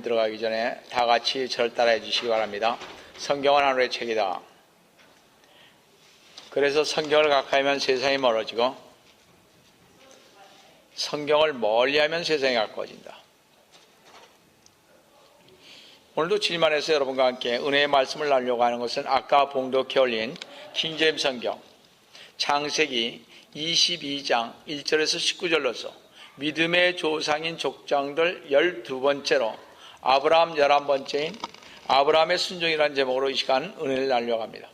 들어가기 전에 다 같이 저를 따라해 주시기 바랍니다. 성경은 하늘의 책이다. 그래서 성경을 가까이 하면 세상이 멀어지고 성경을 멀리 하면 세상이 가까워진다. 오늘도 질만해서 여러분과 함께 은혜의 말씀을 나누려고 하는 것은 아까 봉독해 올린 킹제임 성경 창세기 22장 1절에서 19절로서 믿음의 조상인 족장들 12번째로 아브라함 11번째인 아브라함의 순종이라는 제목으로 이 시간 은혜를 나누려고 합니다.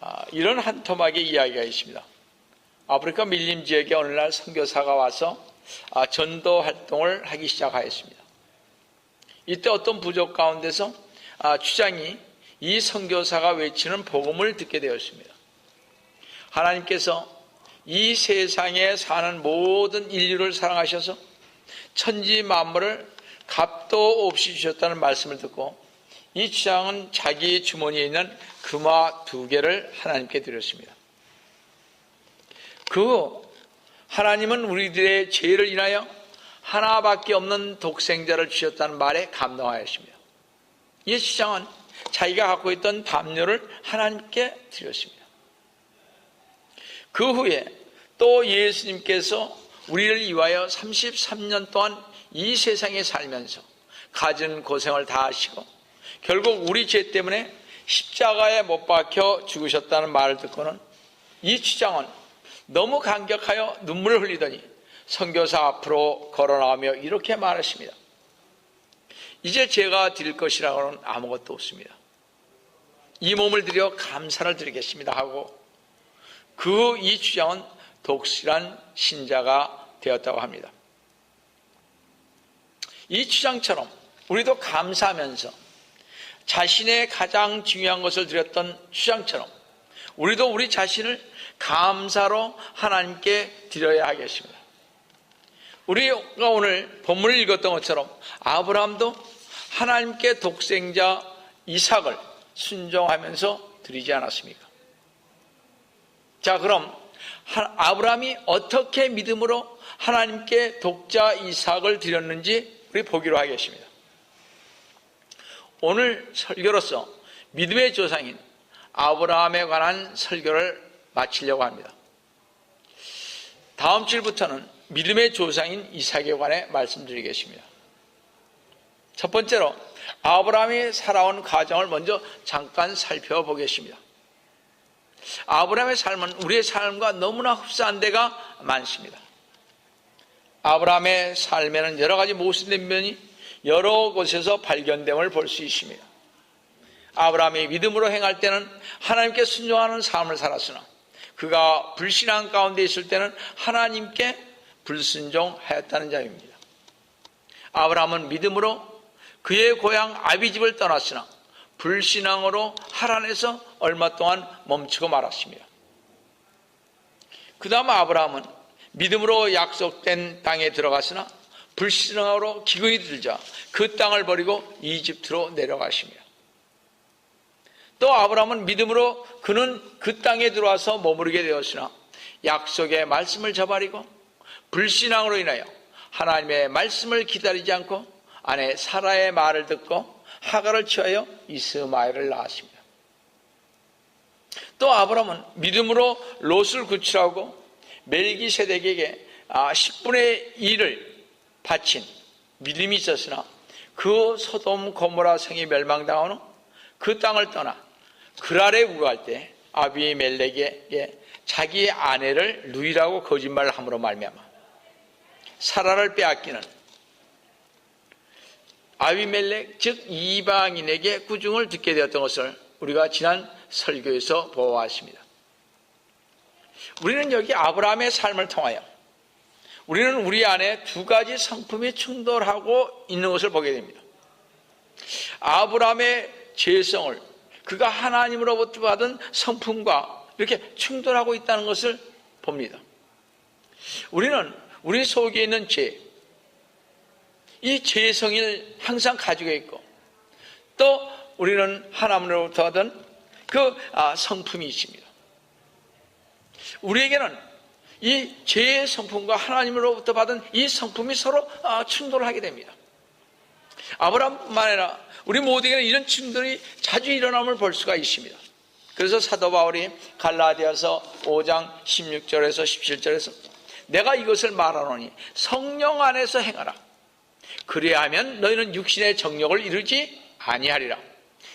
아, 이런 한 토막의 이야기가 있습니다. 아프리카 밀림 지역에 어느 날 선교사가 와서 아, 전도 활동을 하기 시작하였습니다. 이때 어떤 부족 가운데서 아, 주장이 이 선교사가 외치는 복음을 듣게 되었습니다. 하나님께서 이 세상에 사는 모든 인류를 사랑하셔서 천지 만물을 값도 없이 주셨다는 말씀을 듣고 이 주장은 자기 주머니에 있는 금화 두 개를 하나님께 드렸습니다. 그 하나님은 우리들의 죄를 인하여 하나밖에 없는 독생자를 주셨다는 말에 감동하였습니다. 이 주장은 자기가 갖고 있던 담요를 하나님께 드렸습니다. 그 후에 또 예수님께서 우리를 위하여 33년 동안 이 세상에 살면서 가진 고생을 다 하시고 결국 우리 죄 때문에 십자가에 못 박혀 죽으셨다는 말을 듣고는 이 주장은 너무 감격하여 눈물을 흘리더니 선교사 앞으로 걸어 나오며 이렇게 말하십니다. 이제 제가 드릴 것이라고는 아무것도 없습니다. 이 몸을 들여 감사를 드리겠습니다 하고 그 이 주장은 독실한 신자가 되었다고 합니다. 이 주장처럼 우리도 감사하면서 자신의 가장 중요한 것을 드렸던 주장처럼 우리도 우리 자신을 감사로 하나님께 드려야 하겠습니다. 우리가 오늘 본문을 읽었던 것처럼 아브라함도 하나님께 독생자 이삭을 순종하면서 드리지 않았습니까? 자, 그럼 아브라함이 어떻게 믿음으로 하나님께 독자 이삭을 드렸는지 우리 보기로 하겠습니다. 오늘 설교로서 믿음의 조상인 아브라함에 관한 설교를 마치려고 합니다. 다음 주부터는 믿음의 조상인 이삭에 관해 말씀드리겠습니다. 첫 번째로 아브라함이 살아온 과정을 먼저 잠깐 살펴보겠습니다. 아브라함의 삶은 우리의 삶과 너무나 흡사한 데가 많습니다. 아브라함의 삶에는 여러 가지 모순된 면이 여러 곳에서 발견됨을 볼 수 있습니다. 아브라함이 믿음으로 행할 때는 하나님께 순종하는 삶을 살았으나 그가 불신앙 가운데 있을 때는 하나님께 불순종하였다는 점입니다. 아브라함은 믿음으로 그의 고향 아비집을 떠났으나 불신앙으로 하란에서 얼마 동안 멈추고 말았습니다. 그 다음 아브라함은 믿음으로 약속된 땅에 들어갔으나 불신앙으로 기근이 들자 그 땅을 버리고 이집트로 내려가십니다. 또 아브라함은 믿음으로 그는 그 땅에 들어와서 머무르게 되었으나 약속의 말씀을 저버리고 불신앙으로 인하여 하나님의 말씀을 기다리지 않고 아내 사라의 말을 듣고 하가를 취하여 이스마엘을 낳았습니다. 또 아브라함은 믿음으로 롯을 구출하고 멜기세덱에게 10분의 아, 1을 바친 믿음이 있었으나 그 소돔 고모라 성이 멸망당한 후 그 땅을 떠나 그랄에 우갈 때 아비멜렉에게 자기 아내를 누이라고 거짓말을 함으로 말미암아 사라를 빼앗기는 아비멜렉 즉 이방인에게 구중을 듣게 되었던 것을 우리가 지난 설교에서 보아왔습니다. 우리는 여기 아브라함의 삶을 통하여 우리는 우리 안에 두 가지 성품이 충돌하고 있는 것을 보게 됩니다. 아브라함의 죄성을 그가 하나님으로부터 받은 성품과 이렇게 충돌하고 있다는 것을 봅니다. 우리는 우리 속에 있는 죄, 이 죄성을 항상 가지고 있고 또 우리는 하나님으로부터 받은 그 아, 성품이 있습니다. 우리에게는 이 죄의 성품과 하나님으로부터 받은 이 성품이 서로 아, 충돌하게 됩니다. 아브라함뿐만 아니라 우리 모두에게는 이런 증들이 자주 일어남을 볼 수가 있습니다. 그래서 사도 바울이 갈라디아서 5장 16절에서 17절에서 내가 이것을 말하노니 성령 안에서 행하라. 그리하면 너희는 육신의 정력을 이루지 아니하리라.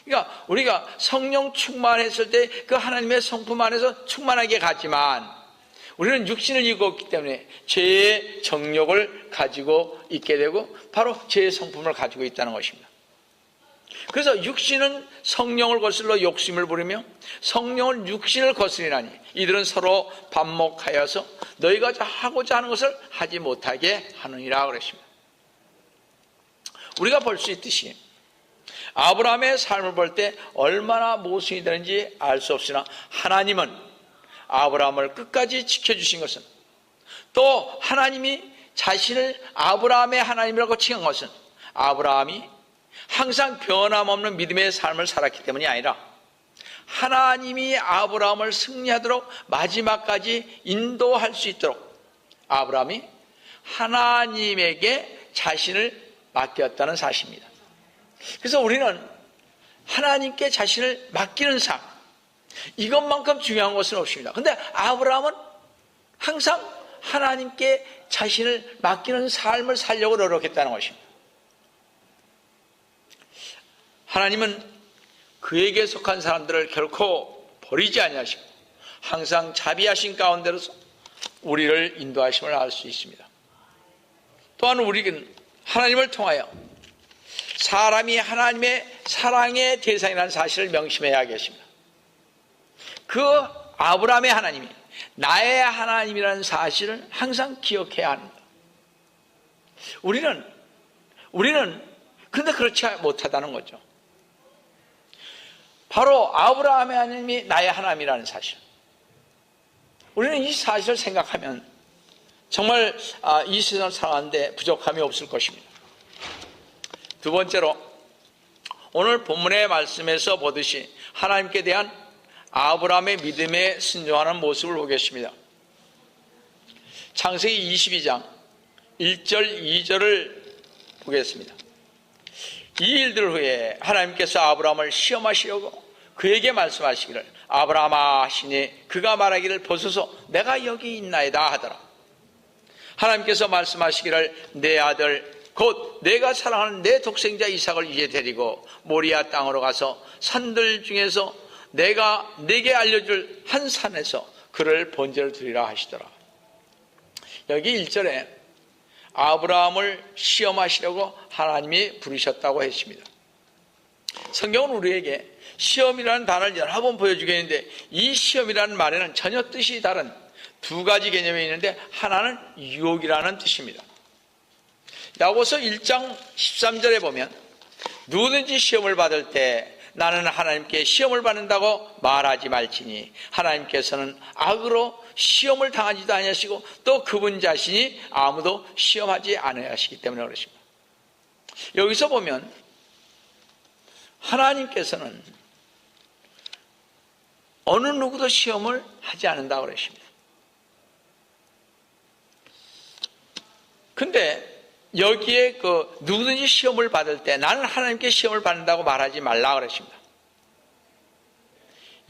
그러니까 우리가 성령 충만했을 때 그 하나님의 성품 안에서 충만하게 가지만 우리는 육신을 입고 있기 때문에 죄의 정력을 가지고 있게 되고 바로 죄의 성품을 가지고 있다는 것입니다. 그래서 육신은 성령을 거슬러 욕심을 부리며 성령은 육신을 거스리나니 이들은 서로 반목하여서 너희가 하고자 하는 것을 하지 못하게 하느니라 그랬습니다. 우리가 볼 수 있듯이 아브라함의 삶을 볼 때 얼마나 모순이 되는지 알 수 없으나 하나님은 아브라함을 끝까지 지켜주신 것은 또 하나님이 자신을 아브라함의 하나님이라고 칭한 것은 아브라함이 항상 변함없는 믿음의 삶을 살았기 때문이 아니라 하나님이 아브라함을 승리하도록 마지막까지 인도할 수 있도록 아브라함이 하나님에게 자신을 맡겼다는 사실입니다. 그래서 우리는 하나님께 자신을 맡기는 삶, 이것만큼 중요한 것은 없습니다. 근데 아브라함은 항상 하나님께 자신을 맡기는 삶을 살려고 노력했다는 것입니다. 하나님은 그에게 속한 사람들을 결코 버리지 아니하시고 항상 자비하신 가운데로서 우리를 인도하심을 알 수 있습니다. 또한 우리는 하나님을 통하여 사람이 하나님의 사랑의 대상이라는 사실을 명심해야겠습니다. 그 아브라함의 하나님이 나의 하나님이라는 사실을 항상 기억해야 합니다. 우리는 우리는 근데 그렇지 못하다는 거죠. 바로 아브라함의 하나님이 나의 하나님이라는 사실. 우리는 이 사실을 생각하면 정말 아, 이 세상을 살아가는데 부족함이 없을 것입니다. 두 번째로 오늘 본문의 말씀에서 보듯이 하나님께 대한 아브라함의 믿음에 순종하는 모습을 보겠습니다. 창세기 22장 1절 2절을 보겠습니다. 이 일들 후에 하나님께서 아브라함을 시험하시려고 그에게 말씀하시기를 아브라함아 하시니 그가 말하기를 보소서 내가 여기 있나이다 하더라. 하나님께서 말씀하시기를 내 아들 곧 내가 사랑하는 내 독생자 이삭을 이제 데리고 모리아 땅으로 가서 산들 중에서 내가 내게 알려줄 한 산에서 그를 번제를 드리라 하시더라. 여기 1절에 아브라함을 시험하시려고 하나님이 부르셨다고 했습니다. 성경은 우리에게 시험이라는 단어를 여러 번 보여주겠는데 이 시험이라는 말에는 전혀 뜻이 다른 두 가지 개념이 있는데 하나는 유혹이라는 뜻입니다. 야고서 1장 13절에 보면 누구든지 시험을 받을 때 나는 하나님께 시험을 받는다고 말하지 말지니 하나님께서는 악으로 시험을 당하지도 아니하시고 또 그분 자신이 아무도 시험하지 않으시기 때문에 그렇습니다. 여기서 보면 하나님께서는 어느 누구도 시험을 하지 않는다고 그러십니다. 근데 여기에 그 누구든지 시험을 받을 때 나는 하나님께 시험을 받는다고 말하지 말라 그러십니다.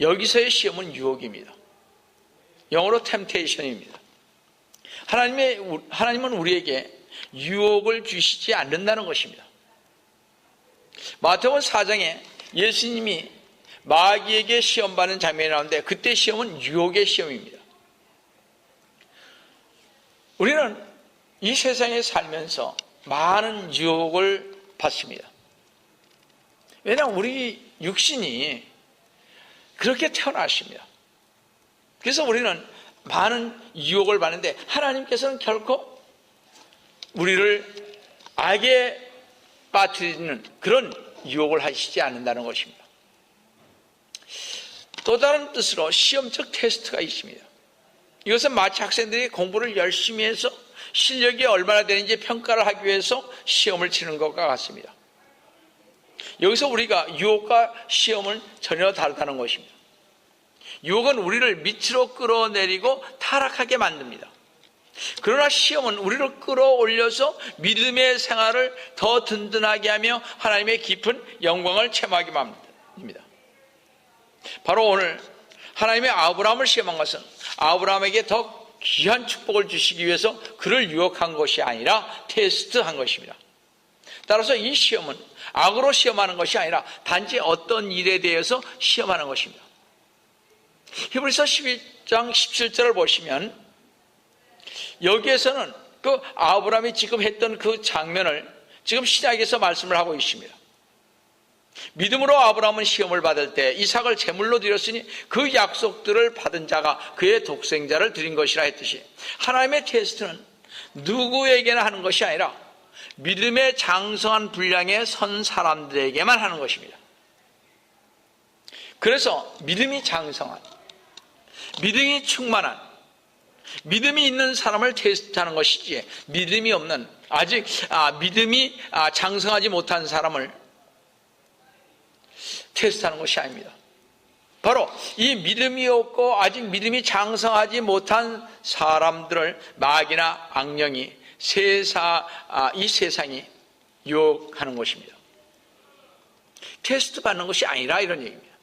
여기서의 시험은 유혹입니다. 영어로 템테이션입니다. 하나님의 하나님은 우리에게 유혹을 주시지 않는다는 것입니다. 마태복음 4장에 예수님이 마귀에게 시험 받는 장면이 나오는데 그때 시험은 유혹의 시험입니다. 우리는 이 세상에 살면서 많은 유혹을 받습니다. 왜냐하면 우리 육신이 그렇게 태어났습니다. 그래서 우리는 많은 유혹을 받는데 하나님께서는 결코 우리를 악에 빠뜨리는 그런 유혹을 하시지 않는다는 것입니다. 또 다른 뜻으로 시험적 테스트가 있습니다. 이것은 마치 학생들이 공부를 열심히 해서 실력이 얼마나 되는지 평가를 하기 위해서 시험을 치는 것과 같습니다. 여기서 우리가 유혹과 시험은 전혀 다르다는 것입니다. 유혹은 우리를 밑으로 끌어내리고 타락하게 만듭니다. 그러나 시험은 우리를 끌어올려서 믿음의 생활을 더 든든하게 하며 하나님의 깊은 영광을 체험하게 합니다. 바로 오늘 하나님의 아브라함을 시험한 것은 아브라함에게 더 귀한 축복을 주시기 위해서 그를 유혹한 것이 아니라 테스트한 것입니다. 따라서 이 시험은 악으로 시험하는 것이 아니라 단지 어떤 일에 대해서 시험하는 것입니다. 히브리서 11장 17절을 보시면 여기에서는 그 아브라함이 지금 했던 그 장면을 지금 신약에서 말씀을 하고 있습니다. 믿음으로 아브라함은 시험을 받을 때 이삭을 제물로 드렸으니 그 약속들을 받은 자가 그의 독생자를 드린 것이라 했듯이 하나님의 테스트는 누구에게나 하는 것이 아니라 믿음의 장성한 분량에 선 사람들에게만 하는 것입니다. 그래서 믿음이 장성한, 믿음이 충만한, 믿음이 있는 사람을 테스트하는 것이지 믿음이 없는 아직 아, 믿음이 아, 장성하지 못한 사람을 테스트하는 것이 아닙니다. 바로 이 믿음이 없고 아직 믿음이 장성하지 못한 사람들을 마귀나 악령이 세사 아, 이 세상이 유혹하는 것입니다. 테스트 받는 것이 아니라 이런 얘기입니다.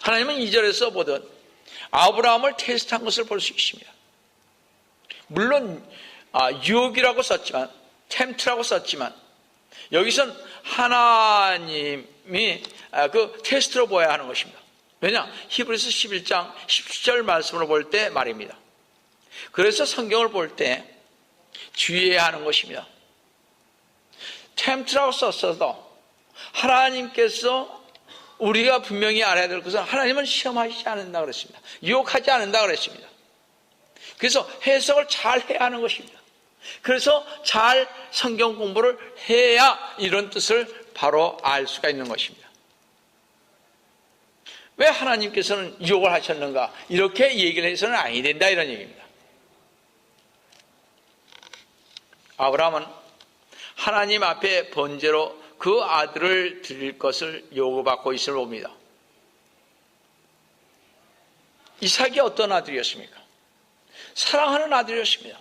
하나님은 이절에서 보던 아브라함을 테스트한 것을 볼 수 있습니다. 물론 아, 유혹이라고 썼지만 템트라고 썼지만 여기선 하나님이 아, 그 테스트로 보아야 하는 것입니다. 왜냐? 히브리서 11장 17절 말씀으로 볼때 말입니다. 그래서 성경을 볼 때 주의해야 하는 것입니다. 템트라고 썼어도 하나님께서 우리가 분명히 알아야 될 것은 하나님은 시험하지 않는다 그랬습니다. 유혹하지 않는다 그랬습니다. 그래서 해석을 잘 해야 하는 것입니다. 그래서 잘 성경 공부를 해야 이런 뜻을 바로 알 수가 있는 것입니다. 왜 하나님께서는 유혹을 하셨는가? 이렇게 얘기를 해서는 아니 된다 이런 얘기입니다. 아브라함은 하나님 앞에 번제로 그 아들을 드릴 것을 요구받고 있을 봅니다. 이삭이 어떤 아들이었습니까? 사랑하는 아들이었습니다.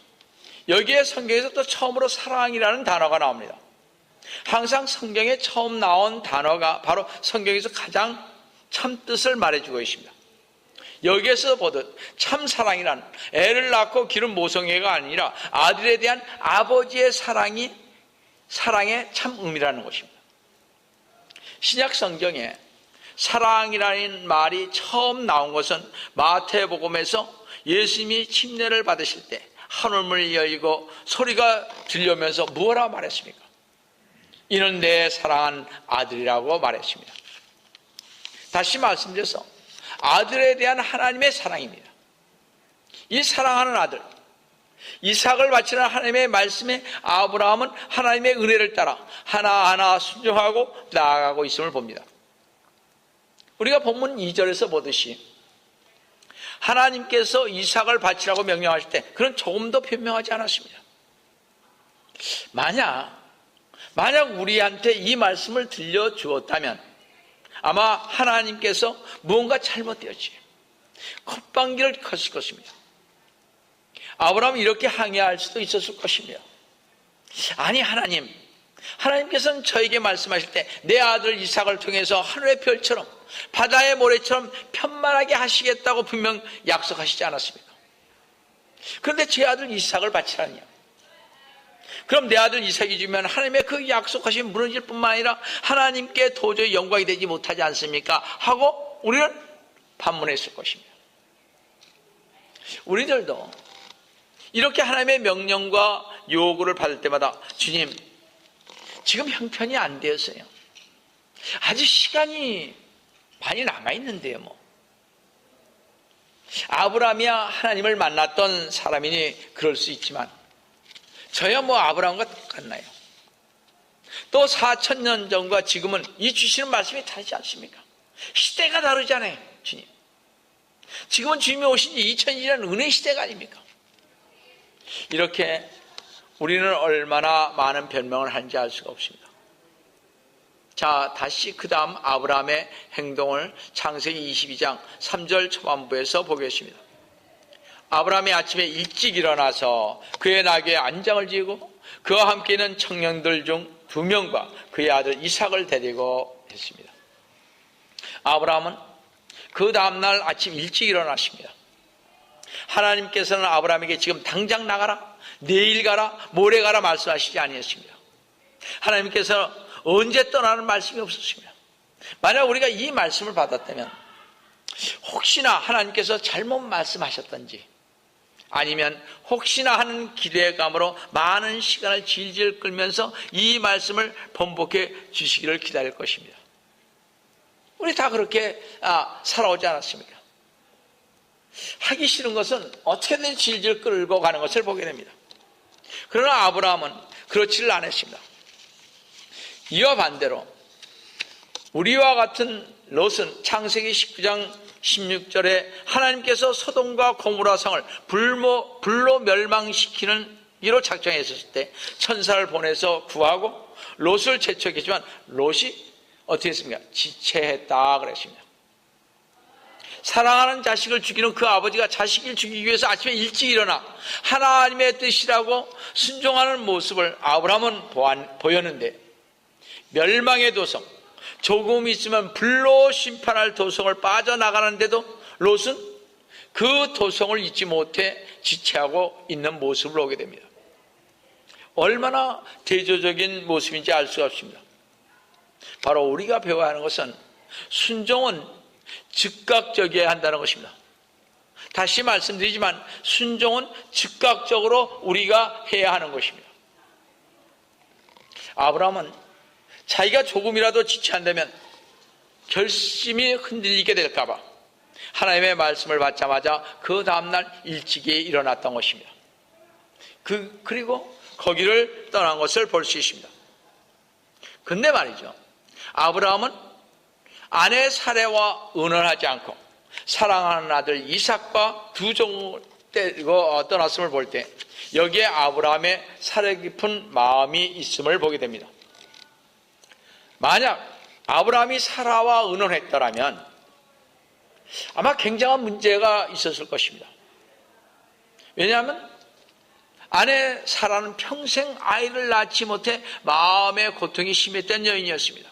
여기에 성경에서 또 처음으로 사랑이라는 단어가 나옵니다. 항상 성경에 처음 나온 단어가 바로 성경에서 가장 참 뜻을 말해주고 있습니다. 여기에서 보듯 참 사랑이란 애를 낳고 기른 모성애가 아니라 아들에 대한 아버지의 사랑이 사랑의 참 의미라는 것입니다. 신약 성경에 사랑이라는 말이 처음 나온 것은 마태복음에서 예수님이 침례를 받으실 때 하늘문이 열리고 소리가 들려면서 무엇라 말했습니까? 이는 내 사랑한 아들이라고 말했습니다. 다시 말씀드려서 아들에 대한 하나님의 사랑입니다. 이 사랑하는 아들, 이삭을 바치는 하나님의 말씀에 아브라함은 하나님의 은혜를 따라 하나하나 순종하고 나아가고 있음을 봅니다. 우리가 본문 2절에서 보듯이 하나님께서 이삭을 바치라고 명령하실 때 그런 조금도 변명하지 않았습니다. 만약 만약 우리한테 이 말씀을 들려 주었다면 아마 하나님께서 무언가 잘못되었지. 콧방귀를 컸을 것입니다. 아브라함이 이렇게 항의할 수도 있었을 것이며 아니 하나님 하나님께서는 저에게 말씀하실 때 내 아들 이삭을 통해서 하늘의 별처럼 바다의 모래처럼 편만하게 하시겠다고 분명 약속하시지 않았습니까? 그런데 제 아들 이삭을 바치라니요. 그럼 내 아들 이삭이 주면 하나님의 그 약속하신 무너질 뿐만 아니라 하나님께 도저히 영광이 되지 못하지 않습니까? 하고 우리는 반문했을 것입니다. 우리들도 이렇게 하나님의 명령과 요구를 받을 때마다 주님, 지금 형편이 안 되었어요. 아직 시간이 많이 남아있는데요, 뭐. 아브라함이야 하나님을 만났던 사람이니 그럴 수 있지만, 저야 뭐 아브라함과 똑같나요? 또 4천 년 전과 지금은 이 주시는 말씀이 다르지 않습니까? 시대가 다르잖아요, 주님. 지금은 주님이 오신 지 2000년이라는 은혜 시대가 아닙니까? 이렇게 우리는 얼마나 많은 변명을 하는지 알 수가 없습니다. 자, 다시 그 다음 아브라함의 행동을 창세기 22장 3절 초반부에서 보겠습니다. 아브라함이 아침에 일찍 일어나서 그의 나귀에 안장을 지고 그와 함께 있는 청년들 중 두 명과 그의 아들 이삭을 데리고 했습니다. 아브라함은 그 다음날 아침 일찍 일어나십니다. 하나님께서는 아브라함에게 지금 당장 나가라, 내일 가라, 모레 가라 말씀하시지 아니했습니다. 하나님께서 언제 떠나는 말씀이 없었습니다. 만약 우리가 이 말씀을 받았다면 혹시나 하나님께서 잘못 말씀하셨던지 아니면 혹시나 하는 기대감으로 많은 시간을 질질 끌면서 이 말씀을 번복해 주시기를 기다릴 것입니다. 우리 다 그렇게 아, 살아오지 않았습니까? 하기 싫은 것은 어떻게든 질질 끌고 가는 것을 보게 됩니다. 그러나 아브라함은 그렇지를 않았습니다. 이와 반대로 우리와 같은 롯은 창세기 19장 16절에 하나님께서 소돔과 고무라 성을 불모, 불로 멸망시키는 이로 작정했을 때 천사를 보내서 구하고 롯을 재촉했지만 롯이 어떻게 했습니까? 지체했다 그랬습니다. 사랑하는 자식을 죽이는 그 아버지가 자식을 죽이기 위해서 아침에 일찍 일어나 하나님의 뜻이라고 순종하는 모습을 아브라함은 보였는데 멸망의 도성 조금 있으면 불로 심판할 도성을 빠져나가는데도 롯은 그 도성을 잊지 못해 지체하고 있는 모습을 보게 됩니다. 얼마나 대조적인 모습인지 알 수가 없습니다. 바로 우리가 배워야 하는 것은 순종은 즉각적이어야 한다는 것입니다. 다시 말씀드리지만 순종은 즉각적으로 우리가 해야 하는 것입니다. 아브라함은 자기가 조금이라도 지체한다면 결심이 흔들리게 될까봐 하나님의 말씀을 받자마자 그 다음날 일찍이 일어났던 것입니다. 그, 그리고 거기를 떠난 것을 볼 수 있습니다. 근데 말이죠. 아브라함은 아내 사례와 의논하지 않고 사랑하는 아들 이삭과 두 종을 떠났음을 볼 때 여기에 아브라함의 사려 깊은 마음이 있음을 보게 됩니다. 만약 아브라함이 사라와 의논했더라면 아마 굉장한 문제가 있었을 것입니다. 왜냐하면 아내 사라는 평생 아이를 낳지 못해 마음의 고통이 심했던 여인이었습니다.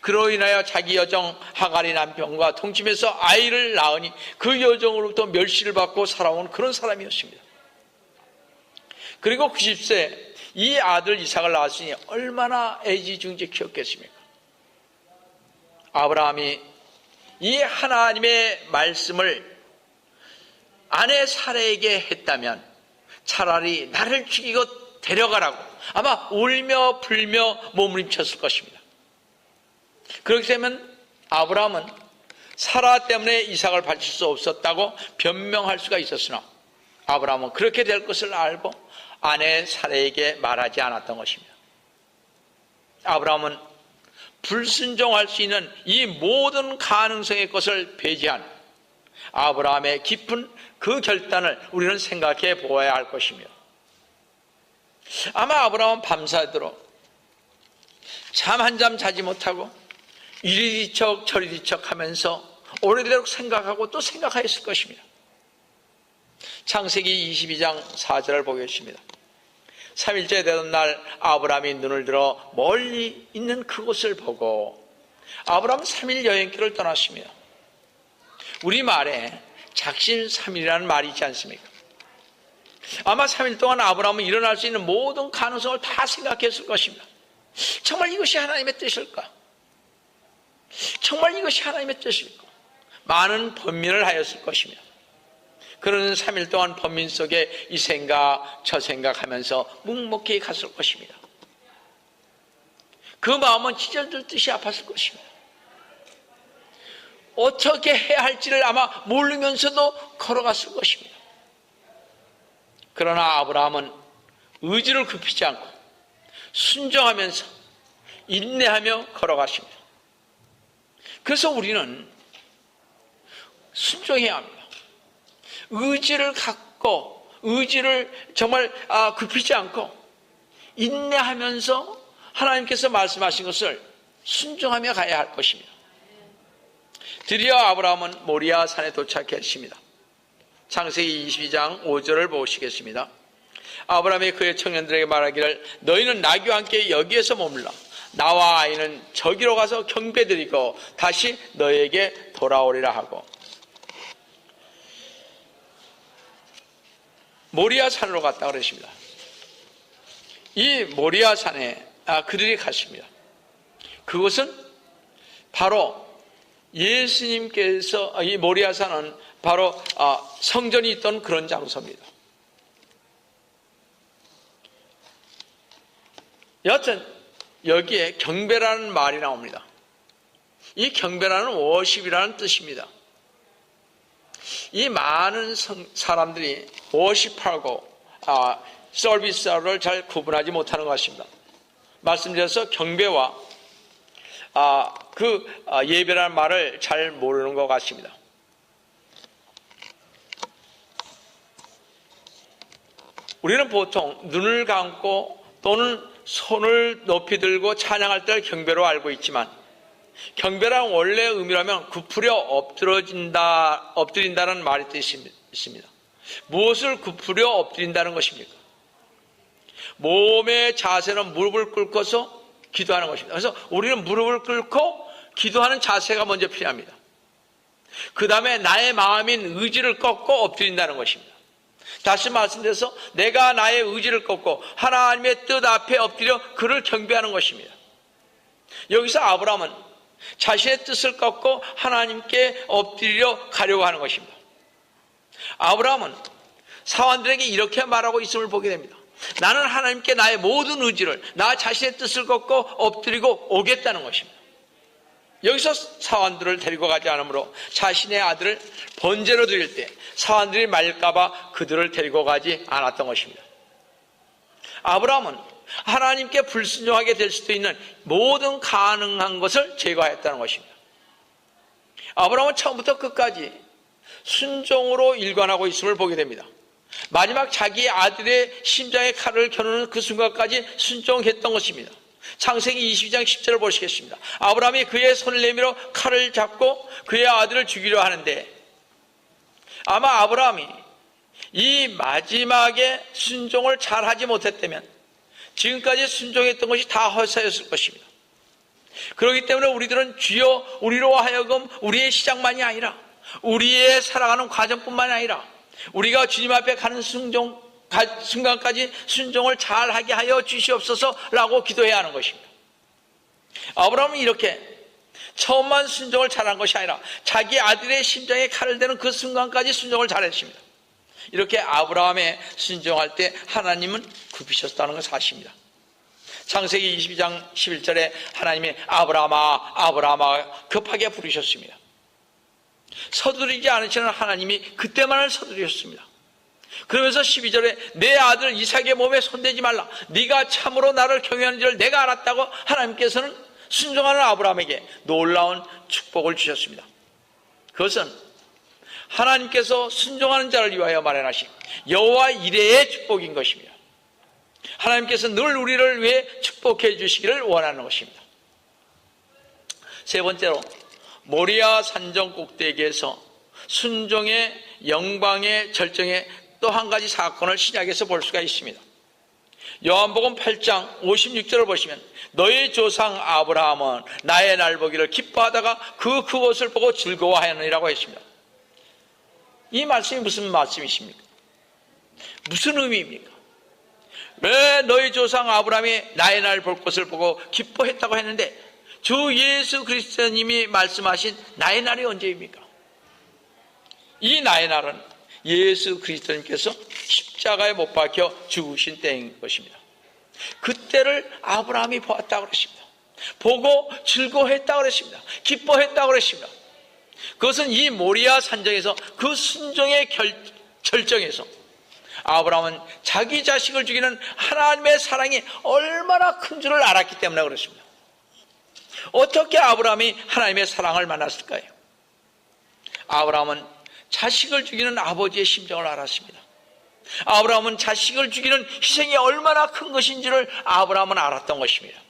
그로 인하여 자기 여정 하가리 남편과 동침해서 아이를 낳으니 그 여정으로부터 멸시를 받고 살아온 그런 사람이었습니다. 그리고 90세 이 아들 이삭을 낳았으니 얼마나 애지중지 키웠겠습니까? 아브라함이 이 하나님의 말씀을 아내 사례에게 했다면 차라리 나를 죽이고 데려가라고 아마 울며 불며 몸부림쳤을 것입니다. 그렇게 되면 아브라함은 사라 때문에 이삭을 바칠 수 없었다고 변명할 수가 있었으나 아브라함은 그렇게 될 것을 알고 아내 사례에게 말하지 않았던 것입니다. 아브라함은 불순종할 수 있는 이 모든 가능성의 것을 배제한 아브라함의 깊은 그 결단을 우리는 생각해 보아야 할 것이며 아마 아브라함은 밤새도록 잠 한 잠 자지 못하고 이리 뒤척 저리 뒤척 하면서 오래도록 생각하고 또 생각하였을 것입니다. 창세기 22장 4절을 보겠습니다. 3일째 되던 날 아브라함이 눈을 들어 멀리 있는 그곳을 보고 아브라함 3일 여행길을 떠났습니다. 우리말에 작심 3일이라는 말이 있지 않습니까? 아마 3일 동안 아브라함은 일어날 수 있는 모든 가능성을 다 생각했을 것입니다. 정말 이것이 하나님의 뜻일까? 정말 이것이 하나님의 뜻일까? 많은 번민을 하였을 것이며 그러는 3일 동안 범민 속에 이 생각 저 생각하면서 묵묵히 갔을 것입니다. 그 마음은 찢어질 듯이 아팠을 것입니다. 어떻게 해야 할지를 아마 모르면서도 걸어갔을 것입니다. 그러나 아브라함은 의지를 굽히지 않고 순종하면서 인내하며 걸어갔습니다. 그래서 우리는 순종해야 합니다. 의지를 갖고 의지를 정말 아, 굽히지 않고 인내하면서 하나님께서 말씀하신 것을 순종하며 가야 할 것입니다. 드디어 아브라함은 모리아 산에 도착했습니다. 창세기 22장 5절을 보시겠습니다. 아브라함이 그의 청년들에게 말하기를 너희는 나귀와 함께 여기에서 머물라. 나와 아이는 저기로 가서 경배드리고 다시 너에게 돌아오리라 하고 모리아 산으로 갔다 그러십니다. 이 모리아 산에 아, 그들이 갔습니다. 그것은 바로 예수님께서 아, 이 모리아 산은 바로 아, 성전이 있던 그런 장소입니다. 여하튼 여기에 경배라는 말이 나옵니다. 이 경배라는 워십이라는 뜻입니다. 이 많은 성- 사람들이 워십하고 아, 서비스를 잘 구분하지 못하는 것입니다. 말씀드려서 경배와 아, 그 아, 예배라는 말을 잘 모르는 것 같습니다. 우리는 보통 눈을 감고 또는 손을 높이 들고 찬양할 때를 경배로 알고 있지만 경배란 원래 의미라면 굽으려 엎드러진다, 엎드린다는 말이 뜻이 있습니다. 무엇을 굽으려 엎드린다는 것입니까? 몸의 자세는 무릎을 꿇고서 기도하는 것입니다. 그래서 우리는 무릎을 꿇고 기도하는 자세가 먼저 필요합니다. 그 다음에 나의 마음인 의지를 꺾고 엎드린다는 것입니다. 다시 말씀드려서 내가 나의 의지를 꺾고 하나님의 뜻 앞에 엎드려 그를 경배하는 것입니다. 여기서 아브라함은 자신의 뜻을 꺾고 하나님께 엎드리려 가려고 하는 것입니다. 아브라함은 사원들에게 이렇게 말하고 있음을 보게 됩니다. 나는 하나님께 나의 모든 의지를 나 자신의 뜻을 꺾고 엎드리고 오겠다는 것입니다. 여기서 사원들을 데리고 가지 않으므로 자신의 아들을 번제로 드릴 때 사원들이 말까봐 그들을 데리고 가지 않았던 것입니다. 아브라함은 하나님께 불순종하게 될 수도 있는 모든 가능한 것을 제거했다는 것입니다. 아브라함은 처음부터 끝까지 순종으로 일관하고 있음을 보게 됩니다. 마지막 자기 아들의 심장에 칼을 겨누는 그 순간까지 순종했던 것입니다. 창세기 22장 10절을 보시겠습니다. 아브라함이 그의 손을 내밀어 칼을 잡고 그의 아들을 죽이려 하는데 아마 아브라함이 이 마지막에 순종을 잘 하지 못했다면 지금까지 순종했던 것이 다 허사였을 것입니다. 그렇기 때문에 우리들은 주여 우리로 하여금 우리의 시작만이 아니라 우리의 살아가는 과정뿐만 아니라 우리가 주님 앞에 가는 순종 가- 순간까지 순종을 잘 하게 하여 주시옵소서라고 기도해야 하는 것입니다. 아브라함은 이렇게 처음만 순종을 잘한 것이 아니라 자기 아들의 심장에 칼을 대는 그 순간까지 순종을 잘했습니다. 이렇게 아브라함의 순종할 때 하나님은 굽히셨다는 건 사실입니다. 창세기 22장 11절에 하나님이 아브라함아 아브라함아 급하게 부르셨습니다. 서두르지 않으시는 하나님이 그때만을 서두르셨습니다. 그러면서 12절에 내 아들 이삭의 몸에 손대지 말라. 네가 참으로 나를 경외하는 줄 내가 알았다고 하나님께서는 순종하는 아브라함에게 놀라운 축복을 주셨습니다. 그것은 하나님께서 순종하는 자를 위하여 마련하신 여호와 이레의 축복인 것입니다. 하나님께서 늘 우리를 위해 축복해 주시기를 원하는 것입니다. 세 번째로 모리아 산정 꼭대기에서 순종의 영광의 절정의 또 한 가지 사건을 신약에서 볼 수가 있습니다. 요한복음 8장 56절을 보시면 너의 조상 아브라함은 나의 날 보기를 기뻐하다가 그 그것을 보고 즐거워하였느니라고 했습니다. 이 말씀이 무슨 말씀이십니까? 무슨 의미입니까? 왜 너희 조상 아브라함이 나의 날 볼 것을 보고 기뻐했다고 했는데 주 예수 그리스도님이 말씀하신 나의 날이 언제입니까? 이 나의 날은 예수 그리스도님께서 십자가에 못 박혀 죽으신 때인 것입니다. 그때를 아브라함이 보았다고 그랬습니다. 보고 즐거워했다고 그랬습니다. 기뻐했다고 그랬습니다. 그것은 이 모리아 산정에서 그 순종의 결, 절정에서 아브라함은 자기 자식을 죽이는 하나님의 사랑이 얼마나 큰 줄을 알았기 때문에 그렇습니다. 어떻게 아브라함이 하나님의 사랑을 만났을까요? 아브라함은 자식을 죽이는 아버지의 심정을 알았습니다. 아브라함은 자식을 죽이는 희생이 얼마나 큰 것인지를 아브라함은 알았던 것입니다.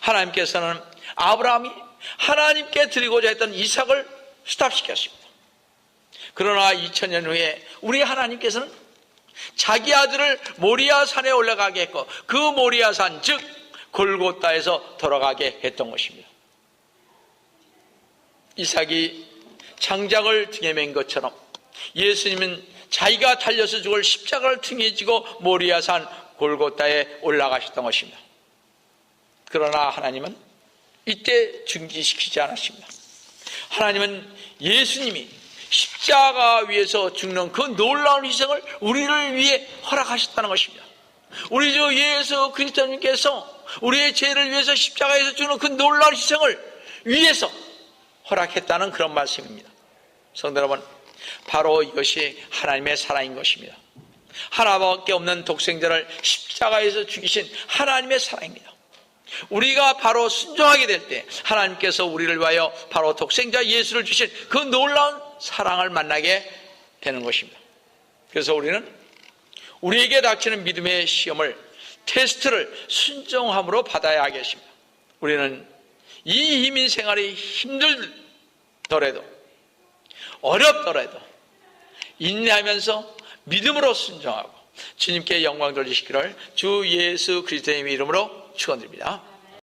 하나님께서는 아브라함이 하나님께 드리고자 했던 이삭을 스탑시켰습니다. 그러나 2000년 후에 우리 하나님께서는 자기 아들을 모리아 산에 올라가게 했고 그 모리아 산, 즉 골고다에서 돌아가게 했던 것입니다. 이삭이 장작을 등에 맨 것처럼 예수님은 자기가 달려서 죽을 십자가를 등에 지고 모리아산 골고다에 올라가셨던 것입니다. 그러나 하나님은 이때 중지시키지 않았습니다. 하나님은 예수님이 십자가 위에서 죽는 그 놀라운 희생을 우리를 위해 허락하셨다는 것입니다. 우리 주 예수 그리스도님께서 우리의 죄를 위해서 십자가에서 죽는 그 놀라운 희생을 위해서 허락했다는 그런 말씀입니다. 성도 여러분, 바로 이것이 하나님의 사랑인 것입니다. 하나밖에 없는 독생자를 십자가에서 죽이신 하나님의 사랑입니다. 우리가 바로 순종하게 될 때 하나님께서 우리를 위하여 바로 독생자 예수를 주신 그 놀라운 사랑을 만나게 되는 것입니다. 그래서 우리는 우리에게 닥치는 믿음의 시험을 테스트를 순종함으로 받아야 하겠습니다. 우리는 이 이민 생활이 힘들더라도 어렵더라도 인내하면서 믿음으로 순종하고 주님께 영광 돌리시기를 주 예수 그리스도의 이름으로 축원드립니다.